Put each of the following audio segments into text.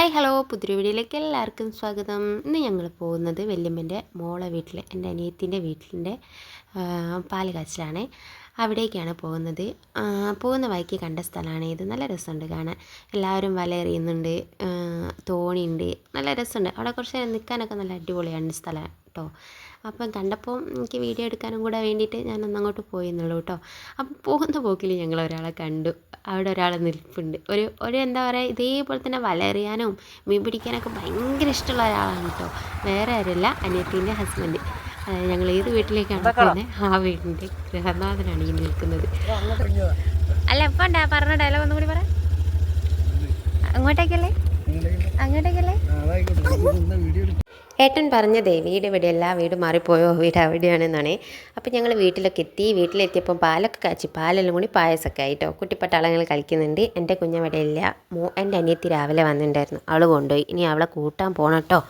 Hi hello. പുതിയ വീഡിയോയിലേക്ക് എല്ലാവർക്കും സ്വാഗതം. ഇന്ന് ഞങ്ങൾ പോകുന്നത് വല്യമ്മന്റെ മോളെ വീട്ടിൽ എന്റെ അനിയത്തിന്റെ വീട്ടിന്റെ പാൽ കാച്ചിലാണ് അവിടേക്കാണ് പോകുന്നത്. പോകുന്ന വഴിക്ക് കണ്ട സ്ഥലമാണ് ഇത്. നല്ല രസമുണ്ട് കാണാൻ. എല്ലാവരും വല എറിയുന്നുണ്ട് തോണിയുണ്ട്. നല്ല രസമുണ്ട്. അവിടെ കുറച്ച് നിൽക്കാനൊക്കെ നല്ല അടിപൊളിയാണ് സ്ഥലം. കേട്ടോ. അപ്പം കണ്ടപ്പോൾ എനിക്ക് വീഡിയോ എടുക്കാനും കൂടെ വേണ്ടിയിട്ട് ഞാൻ അങ്ങോട്ട് പോയെന്നുള്ളൂ കേട്ടോ. അപ്പം പോകുന്ന പോക്കിൽ ഞങ്ങൾ ഒരാളെ കണ്ടു. അവിടെ ഒരാൾ നിൽപ്പുണ്ട്. ഒരു ഒരു എന്താ പറയുക ഇതേപോലെ തന്നെ വലറിയാനും മീൻ പിടിക്കാനൊക്കെ ഭയങ്കര ഇഷ്ടമുള്ള ഒരാളാണ് കേട്ടോ. വേറെ ആരുമല്ല അനിയത്തിന്റെ ഹസ്ബൻഡ് ഞങ്ങൾ ഏത് വീട്ടിലേക്കാണ് പോകുന്നത് ആ വീടിന്റെ ഗൃഹനാഥനാണ് ഈ നിൽക്കുന്നത്. അല്ല എപ്പോൾ ഉണ്ടാ പറഞ്ഞ ഡയലോഗ് ഒന്നും കൂടി പറ. അങ്ങോട്ടേക്കല്ലേ? അങ്ങോട്ടേക്കല്ലേ? ഏട്ടൻ പറഞ്ഞതേ വീട് ഇവിടെയല്ല വീട് മാറിപ്പോയോ? വീട് അവിടെയാണെന്നാണ്. അപ്പോൾ ഞങ്ങൾ വീട്ടിലൊക്കെ എത്തി വീട്ടിലെത്തിയപ്പം പാലൊക്കെ കാച്ചി പാലെല്ലാം കൂടി പായസമൊക്കെ ആയിട്ടോ. കുട്ടിപ്പട്ടാളങ്ങൾ കളിക്കുന്നുണ്ട്. എന്റെ കുഞ്ഞവിടെ ഇല്ല. മോ എന്റെ അനിയത്തി രാവിലെ വന്നിട്ടുണ്ടായിരുന്നു. അവൾ കൊണ്ടുപോയി. ഇനി അവളെ കൂട്ടാൻ പോകണം കേട്ടോ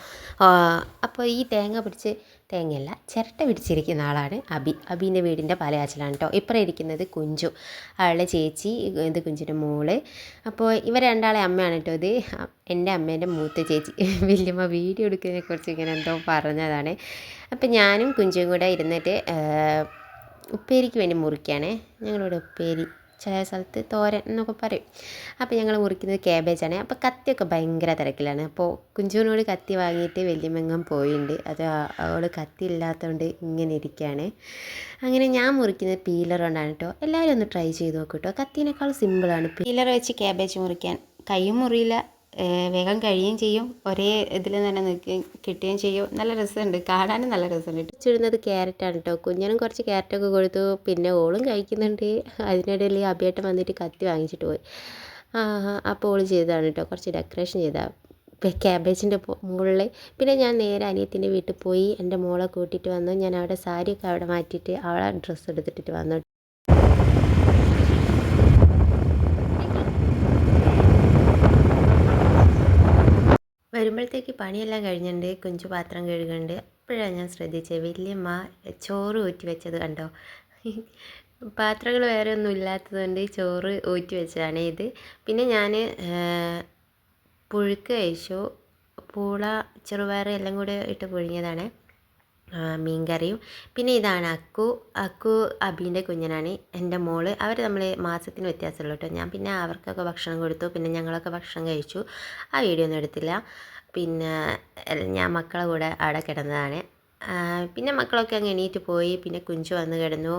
അപ്പോൾ ഈ തേങ്ങ പിടിച്ച് തേങ്ങയല്ല ചിരട്ട പിടിച്ചിരിക്കുന്ന ആളാണ് അബി. അബീന്റെ വീടിന്റെ പലയാച്ചിലാണ് കേട്ടോ ഇപ്പുറം ഇരിക്കുന്നത് കുഞ്ചു. അയാളുടെ ചേച്ചി ഇത് കുഞ്ചിന്റെ മോൾ. അപ്പോൾ ഇവർ രണ്ടാളെ അമ്മയാണ് കേട്ടോ ഇത്. എന്റെ അമ്മേന്റെ മൂത്ത ചേച്ചി. വല്യമ്മ വീഡിയോ എടുക്കുന്നതിനെ കുറിച്ച് ഇങ്ങനെ എന്തോ പറഞ്ഞതാണ്. അപ്പം ഞാനും കുഞ്ചും കൂടെ ഇരുന്നിട്ട് ഉപ്പേരിക്ക് വേണ്ടി മുറിക്കുകയാണേ ഞങ്ങളിവിടെ ഉപ്പേരി ചില സ്ഥലത്ത് തോരൻ എന്നൊക്കെ പറയും. അപ്പോൾ ഞങ്ങൾ മുറിക്കുന്നത് ക്യാബേജാണ് അപ്പോൾ കത്തിയൊക്കെ ഭയങ്കര തിരക്കിലാണ്. അപ്പോൾ കുഞ്ചുവിനോട് കത്തി വാങ്ങിയിട്ട് വലിയമെങ്ങം പോയിട്ടുണ്ട് അത് അവൾ കത്തി ഇല്ലാത്തതുകൊണ്ട് ഇങ്ങനെ ഇരിക്കുകയാണ് അങ്ങനെ ഞാൻ മുറിക്കുന്നത് പീലർ കൊണ്ടാണ് കേട്ടോ എല്ലാവരും ഒന്ന് ട്രൈ ചെയ്ത് നോക്കൂ കേട്ടോ കത്തിനേക്കാൾ സിമ്പിളാണ് പീലർ വെച്ച് ക്യാബേജ് മുറിക്കാൻ. കൈയും മുറിയില്ല. വേഗം കഴിയുകയും ചെയ്യും. ഒരേ ഇതിൽ തന്നെ നിൽക്കുകയും കിട്ടുകയും ചെയ്യും. നല്ല രസമുണ്ട്. കാണാനും നല്ല രസമുണ്ട്. ചുടുന്നത് ക്യാരറ്റാണ് കേട്ടോ കുഞ്ഞിനും കുറച്ച് ക്യാരറ്റൊക്കെ കൊടുത്തു. പിന്നെ ഓളും കഴിക്കുന്നുണ്ട്. അതിനിടയിൽ ഈ വന്നിട്ട് കത്തി വാങ്ങിച്ചിട്ട് പോയി. അപ്പോൾ ഓൾ ചെയ്തതാണ് കേട്ടോ കുറച്ച് ഡെക്കറേഷൻ ചെയ്താണ് ക്യാബേജിന്റെ മുകളിൽ പിന്നെ ഞാൻ നേരെ അനിയത്തിന്റെ വീട്ടിൽ പോയി. എന്റെ മോളെ കൂട്ടിയിട്ട് വന്നു. ഞാൻ അവിടെ സാരിയൊക്കെ അവിടെ മാറ്റിയിട്ട് അവളെ ഡ്രസ്സ് എടുത്തിട്ട് വന്നു വരുമ്പോഴത്തേക്ക് പണിയെല്ലാം കഴിഞ്ഞിട്ടുണ്ട്. കുഞ്ചു പാത്രം കഴുകുന്നുണ്ട്. അപ്പോഴാണ് ഞാൻ ശ്രദ്ധിച്ചത് വലിയമ്മ ചോറ് ഊറ്റി വെച്ചത് കണ്ടോ? പാത്രങ്ങൾ വേറെ ഒന്നും ഇല്ലാത്തതുകൊണ്ട് ചോറ് ഊറ്റി വെച്ചതാണ് ഇത്. പിന്നെ ഞാൻ പുഴുക്ക് കഴിച്ചു. പൂള ചെറുപയർ എല്ലാം കൂടെ ഇട്ട് പുഴുങ്ങിയതാണ്. മീൻകറിയും. പിന്നെ ഇതാണ് അക്കു. അക്കു അബീന്റെ കുഞ്ഞനാണ്. എന്റെ മോൾ. അവർ നമ്മൾ മാസത്തിന് വ്യത്യാസമുള്ളൂ കേട്ടോ. ഞാൻ പിന്നെ അവർക്കൊക്കെ ഭക്ഷണം കൊടുത്തു. പിന്നെ ഞങ്ങളൊക്കെ ഭക്ഷണം കഴിച്ചു. ആ വീഡിയോ ഒന്നും എടുത്തില്ല. പിന്നെ ഞാൻ മക്കളെ കൂടെ അവിടെ കിടന്നതാണ്. പിന്നെ മക്കളൊക്കെ അങ്ങ് എണീറ്റ് പോയി. പിന്നെ കുഞ്ചു വന്ന് കിടന്നു.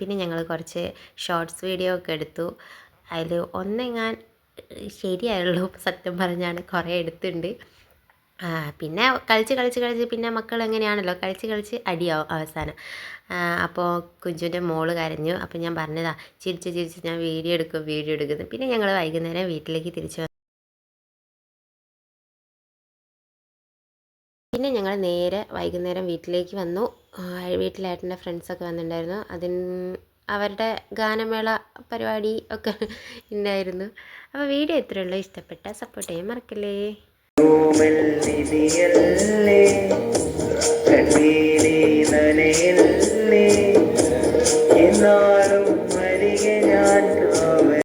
പിന്നെ ഞങ്ങൾ കുറച്ച് ഷോർട്സ് വീഡിയോ ഒക്കെ എടുത്തു. അതിൽ ഒന്നെങ്ങാൻ ശരിയായുള്ളൂ. സത്യം പറഞ്ഞാണ്. കുറേ എടുത്തിട്ടുണ്ട്. പിന്നെ കളിച്ച് കളിച്ച് കളിച്ച് പിന്നെ മക്കൾ എങ്ങനെയാണല്ലോ? കളിച്ച് കളിച്ച് അടിയാവും അവസാനം. അപ്പോൾ കുഞ്ചുവിന്റെ മോൾ കരഞ്ഞു. അപ്പോൾ ഞാൻ പറഞ്ഞതാ ചിരിച്ച് ചിരിച്ച് ഞാൻ വീഡിയോ എടുക്കും വീഡിയോ എടുക്കുന്നു. പിന്നെ ഞങ്ങൾ വൈകുന്നേരം വീട്ടിലേക്ക് തിരിച്ചു വന്നു. പിന്നെ ഞങ്ങൾ നേരെ വൈകുന്നേരം വീട്ടിലേക്ക് വന്നു. വീട്ടിലേട്ടന്റെ ഫ്രണ്ട്സൊക്കെ വന്നിട്ടുണ്ടായിരുന്നു. അതിന് അവരുടെ ഗാനമേള പരിപാടി ഒക്കെ ഉണ്ടായിരുന്നു. അപ്പോൾ വീഡിയോ ഇത്രയുള്ളൂ ഇഷ്ടപ്പെട്ട സപ്പോർട്ട് ചെയ്യാൻ മറക്കല്ലേ. ോമെല്ലിതിയല്ലേ കണ്ണീരേ നനയല്ലേ